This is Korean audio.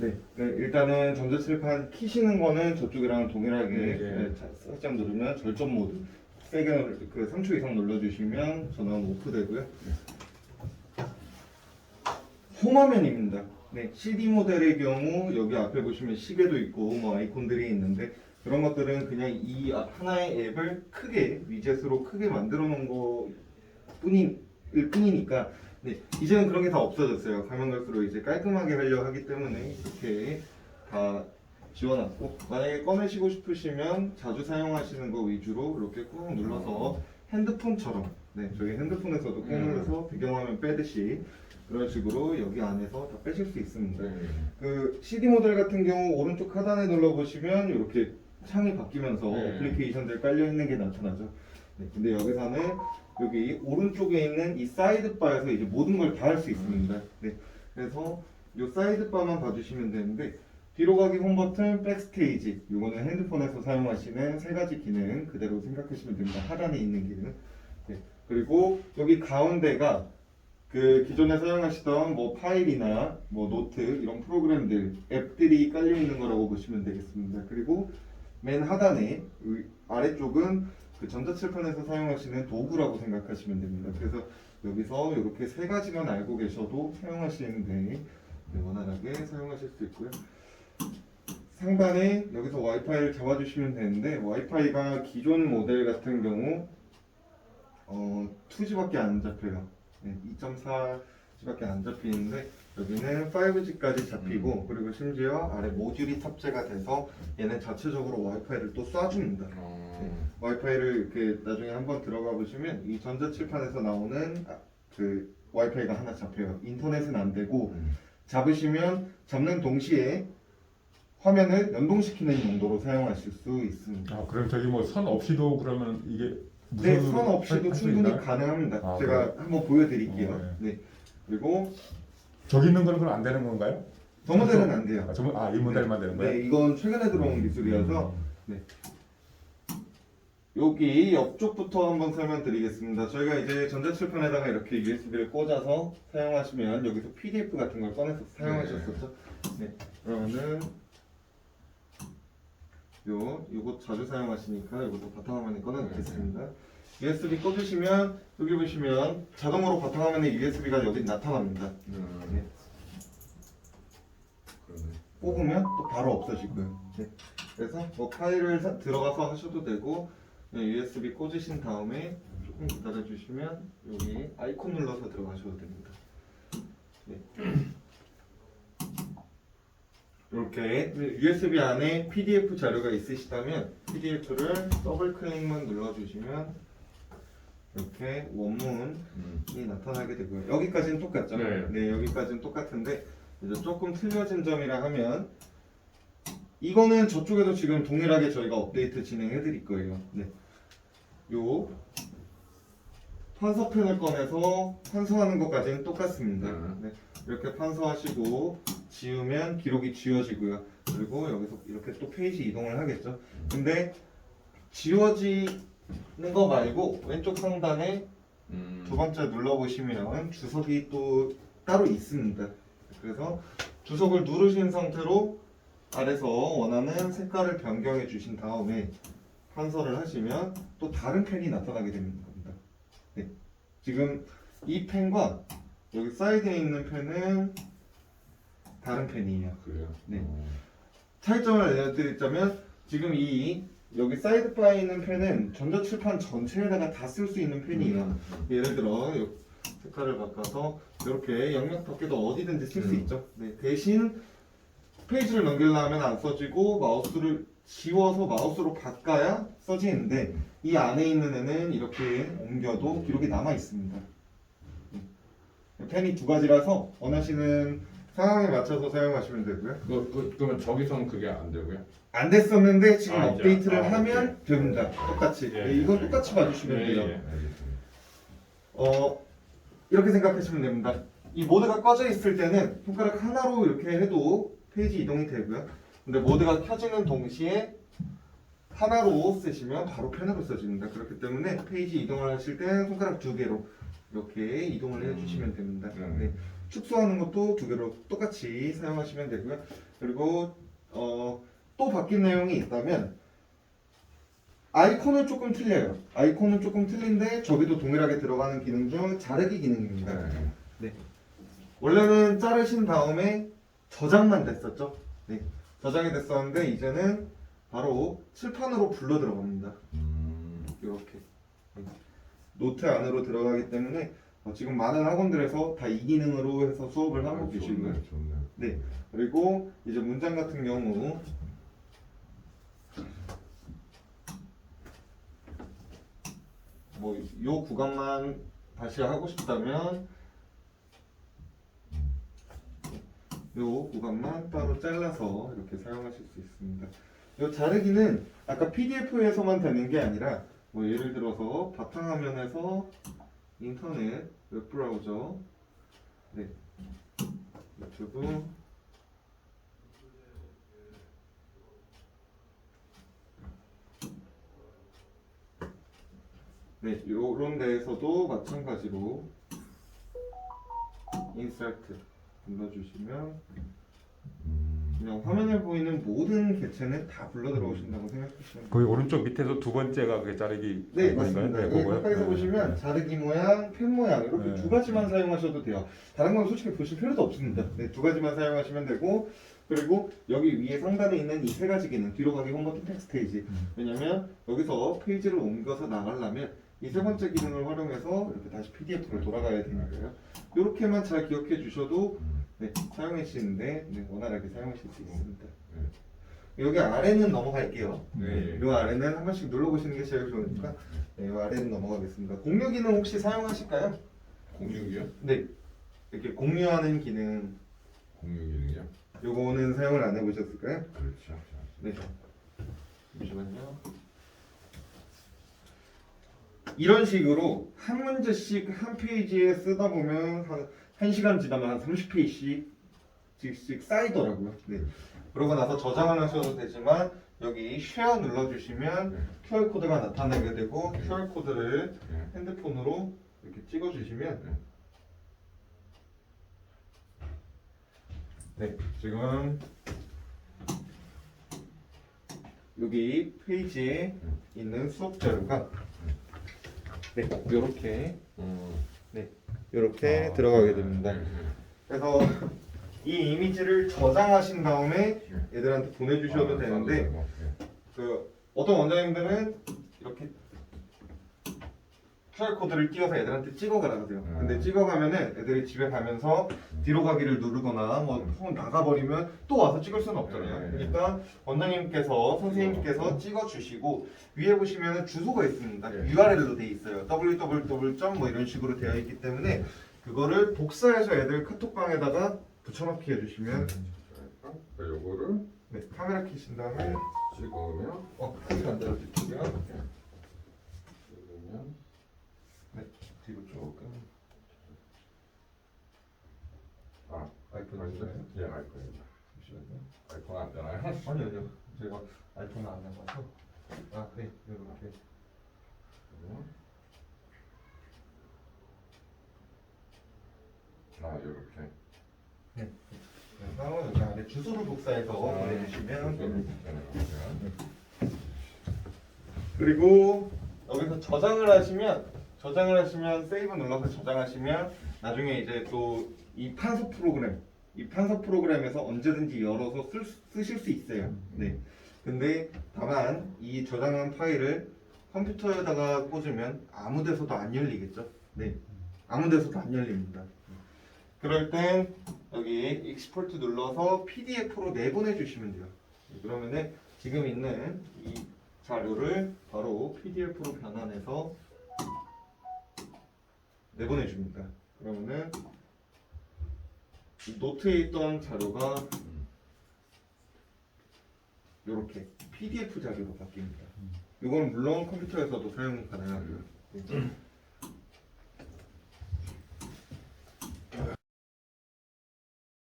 네, 네, 일단은 전자칠판 키시는 거는 저쪽이랑 동일하게 네. 네, 자- 살짝 누르면 절전 모드 세게 눌- 그 3초 이상 눌러주시면 전원 오프되고요. 홈화면입니다. 네, CD 모델의 경우 여기 앞에 보시면 시계도 있고 뭐 아이콘들이 있는데 그런 것들은 그냥 이 아- 하나의 앱을 크게 위젯으로 크게 만들어 놓은 거 뿐인 일 뿐이니까 네, 이제는 그런 게 다 없어졌어요. 가면 갈수록 이제 깔끔하게 하려 하기 때문에 이렇게 다 지워놨고 만약에 꺼내시고 싶으시면 자주 사용하시는 거 위주로 이렇게 꾹 눌러서 핸드폰처럼 네, 저희 핸드폰에서도 꾹 음. 눌러서 배경화면 빼듯이 그런 식으로 여기 안에서 다 빼실 수 있습니다. 그 CD 모델 같은 경우 오른쪽 하단에 눌러 보시면 이렇게 창이 바뀌면서 네. 애플리케이션들 깔려 있는 게 나타나죠. 네, 근데 여기서는 여기 오른쪽에 있는 이 사이드 바에서 이제 모든 걸 다 할 수 있습니다. 네, 그래서 이 사이드 바만 봐주시면 되는데 뒤로 가기 홈 버튼, 백스테이지 이거는 핸드폰에서 사용하시는 세 가지 기능 그대로 생각하시면 됩니다. 하단에 있는 기능. 네, 그리고 여기 가운데가 그 기존에 사용하시던 뭐 파일이나 뭐 노트 이런 프로그램들 앱들이 깔려 있는 거라고 보시면 되겠습니다. 그리고 맨 하단에 의- 아래쪽은 그 전자칠판에서 사용하시는 도구라고 생각하시면 됩니다. 그래서 여기서 이렇게 세 가지만 알고 계셔도 사용하시는데 네, 원활하게 사용하실 수 있고요. 상단에 여기서 와이파이를 잡아주시면 되는데 와이파이가 기존 모델 같은 경우 어 2G밖에 안 잡혀요. 네, 2.4G밖에 안 잡히는데 여기는 5G까지 잡히고 그리고 심지어 아래 모듈이 탑재가 돼서 얘는 자체적으로 와이파이를 또 쏴줍니다. 네, 와이파이를 이렇게 나중에 한번 들어가 보시면 이 전자칠판에서 나오는 아, 그 와이파이가 하나 잡혀요. 인터넷은 안 되고 잡으시면 잡는 동시에 화면을 연동시키는 용도로 사용하실 수 있습니다. 아 그럼 저기 뭐 선 없이도 그러면 이게 네, 무선으로 선 없이도 할수 충분히 있나요? 가능합니다. 아, 제가 한번 보여드릴게요. 어, 네. 그리고 저기 있는 거는 그럼 안 되는 건가요? 저 모델은 안 돼요. 아, 저, 모- 아, 이 모델만 되는 거예요? 네, 이건 최근에 들어온 기술이어서 여기 옆쪽부터 한번 설명드리겠습니다. 저희가 이제 전자칠판에다가 이렇게 USB를 꽂아서 사용하시면 여기서 PDF 같은 걸 꺼내서 사용하셨었죠. 네, 그러면은 요 요거 자주 사용하시니까 요것도 바탕화면에 꺼내놓겠습니다. USB 꽂으시면 여기 보시면 자동으로 바탕화면에 USB가 여기 나타납니다. 네. 뽑으면 또 바로 없어지고요. 네. 그래서 뭐 파일을 사- 들어가서 하셔도 되고 그냥 USB 꽂으신 다음에 조금 기다려 주시면 여기 아이콘 눌러서 들어가셔도 됩니다. 네. 이렇게 USB 안에 PDF 자료가 있으시다면 PDF를 더블 클릭만 눌러주시면 이렇게 원문이 나타나게 되고요. 여기까지는 똑같죠? 네. 여기까지는 똑같은데 이제 조금 틀려진 점이라 하면 이거는 저쪽에도 지금 동일하게 저희가 업데이트 진행해 드릴 거예요. 네. 요 판서펜을 꺼내서 판서하는 것까지는 똑같습니다. 음. 네. 이렇게 판서하시고 지우면 기록이 지워지고요. 그리고 여기서 이렇게 또 페이지 이동을 하겠죠. 근데 지워지는 거 말고 왼쪽 상단에 두 번째 눌러보시면 주석이 또 따로 있습니다. 그래서 주석을 누르신 상태로 아래서 원하는 색깔을 변경해 주신 다음에 판서를 하시면 또 다른 펜이 나타나게 되는 겁니다. 네. 지금 이 펜과 여기 사이드에 있는 펜은 다른 펜이에요. 그래요? 네. 어. 차이점을 알려드리자면 지금 이 여기 사이드 바에 있는 펜은 전자칠판 전체에다가 다 쓸 수 있는 펜이에요. 음. 예를 들어 요 색깔을 바꿔서 이렇게 영역 밖에도 어디든지 쓸 수 음. 있죠. 네, 대신 페이지를 넘기려면 안 써지고 마우스를 지워서 마우스로 바꿔야 써지는데 이 안에 있는 애는 이렇게 옮겨도 기록이 남아 있습니다. 네. 펜이 두 가지라서 원하시는 상황에 맞춰서 사용하시면 되고요. 그, 그, 그러면 저기서는 그게 안 되고요? 안 됐었는데 지금 아, 이제, 업데이트를 아, 하면 됩니다. 똑같이. 예, 네, 이건 예, 똑같이 예. 봐주시면 예, 돼요. 예. 어 이렇게 생각하시면 됩니다. 이 모드가 꺼져 있을 때는 손가락 하나로 이렇게 해도 페이지 이동이 되고요. 근데 모드가 켜지는 동시에 하나로 쓰시면 바로 펜으로 써집니다. 그렇기 때문에 페이지 이동을 하실 때는 손가락 두 개로 이렇게 이동을 해주시면 됩니다. 음. 네. 축소하는 것도 두 개로 똑같이 사용하시면 되고요. 그리고 어, 또 바뀐 내용이 있다면 아이콘은 조금 틀려요. 아이콘은 조금 틀린데 저기도 동일하게 들어가는 기능 중 자르기 기능입니다. 네. 원래는 자르신 다음에 저장만 됐었죠. 네. 저장이 됐었는데 이제는 바로 칠판으로 불러 들어갑니다. 음. 이렇게 노트 안으로 들어가기 때문에 어, 지금 많은 학원들에서 다 이 기능으로 해서 수업을 하고 아. 좋네, 좋네. 네. 그리고 이제 문장 같은 경우 뭐 요 구간만 다시 하고 싶다면 요 구간만 따로 잘라서 이렇게 사용하실 수 있습니다. 요 자르기는 아까 PDF에서만 되는 게 아니라 뭐 예를 들어서 바탕화면에서 인터넷 웹브라우저 네 유튜브 네, 요런 데에서도 마찬가지로 인서트 눌러주시면 음. 그냥 화면에 보이는 모든 개체는 다 불러 들어오신다고 생각하시면 돼요. 거기 오른쪽 밑에서 두 번째가 그 자르기 네? 맞습니다. 여기 그거요? 가까이서 네. 보시면 자르기 모양, 펜 모양 이렇게 네. 두 가지만 사용하셔도 돼요. 다른 건 솔직히 보실 필요도 없습니다. 네, 두 가지만 사용하시면 되고 그리고 여기 위에 상단에 있는 이 세 가지 기능 뒤로 가기 홈버튼 텍스트 페이지 음. 왜냐면 여기서 페이지를 옮겨서 나가려면 이 세 번째 기능을 활용해서 이렇게 다시 PDF로 돌아가야 되는 거예요. 이렇게만 잘 기억해 주셔도 음. 네, 사용하시는데 네, 원활하게 사용하실 수 있습니다. 네. 여기 아래는 넘어갈게요. 네. 이 아래는 한 번씩 눌러보시는 게 제일 좋으니까 네, 이 아래는 넘어가겠습니다. 공유 기능 혹시 사용하실까요? 공유기요? 네, 이렇게 공유하는 기능 공유 기능이요? 요거는 사용을 안 해보셨을까요? 그렇죠. 네. 잠시만요. 이런 식으로 한 문제씩 한 페이지에 쓰다 보면 한, 한 시간 지나면 한 30페이지씩 씩 쌓이더라고요. 네. 그러고 나서 저장을 하셔도 되지만 여기 쉐어 눌러주시면 네. QR 코드가 나타나게 되고 네. QR 코드를 네. 핸드폰으로 이렇게 찍어주시면 네. 네 지금 여기 페이지에 있는 수업 자료가 네 이렇게 음. 이렇게 아, 들어가게 네. 됩니다. 네. 그래서 이 이미지를 저장하신 다음에 네. 애들한테 보내주셔도 아, 되는데. 그 어떤 원장님들은 이렇게 QR 코드를 띄워서 애들한테 찍어가라 그래요. 음. 근데 찍어가면은 애들이 집에 가면서 뒤로 가기를 누르거나 뭐 음. 폰 나가버리면 또 와서 찍을 수는 없잖아요. 네. 그러니까 원장님께서 선생님께서 찍어주시고 위에 보시면은 주소가 있습니다. 네. URL로 돼 있어요. www. 뭐 이런 식으로 되어 있기 때문에 그거를 복사해서 애들 카톡방에다가 붙여넣기 해주시면 그러니까 요거를 네, 카메라 켜신 다음에 찍으면 어, 카메라 안 찍으면 뒤로 조금 아 아이폰 아이폰 있어요? 예 아이폰입니다. 잠시만요. 아이폰 안 되나요? 아니요, 아니요. 제가 아이폰을 안 해봐서. 아, 네, 이렇게. 아 이렇게. 그래서 여기 안에 주소를 복사해서 보내주시면 됩니다. 그리고 여기서 저장을 하시면 저장을 하시면 세이브 눌러서 저장하시면 나중에 이제 또 이 판서 프로그램 이 판서 프로그램에서 언제든지 열어서 쓸, 수- 쓰실 수 있어요. 네. 근데 다만 이 저장한 파일을 컴퓨터에다가 꽂으면 아무 데서도 안 열리겠죠. 네. 아무 데서도 안 열립니다. 그럴 땐 여기 익스포트 눌러서 PDF로 내보내 주시면 돼요. 그러면은 지금 있는 이 자료를 바로 PDF로 변환해서 내보내 줍니다. 그러면은 이 노트에 있던 자료가 이렇게 PDF 자료로 바뀝니다. 이건 물론 컴퓨터에서도 사용이 가능하고요. 네.